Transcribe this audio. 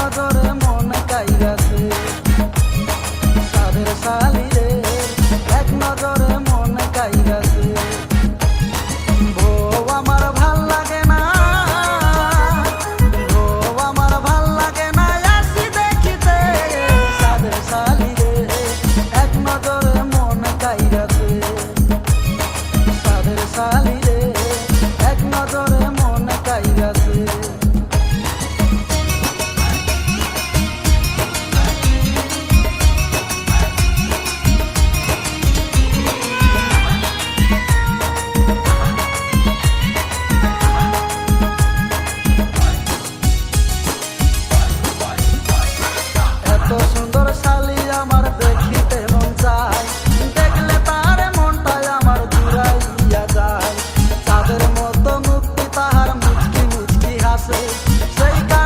নজরে মন কাইরাছে। সাদের শালি 最高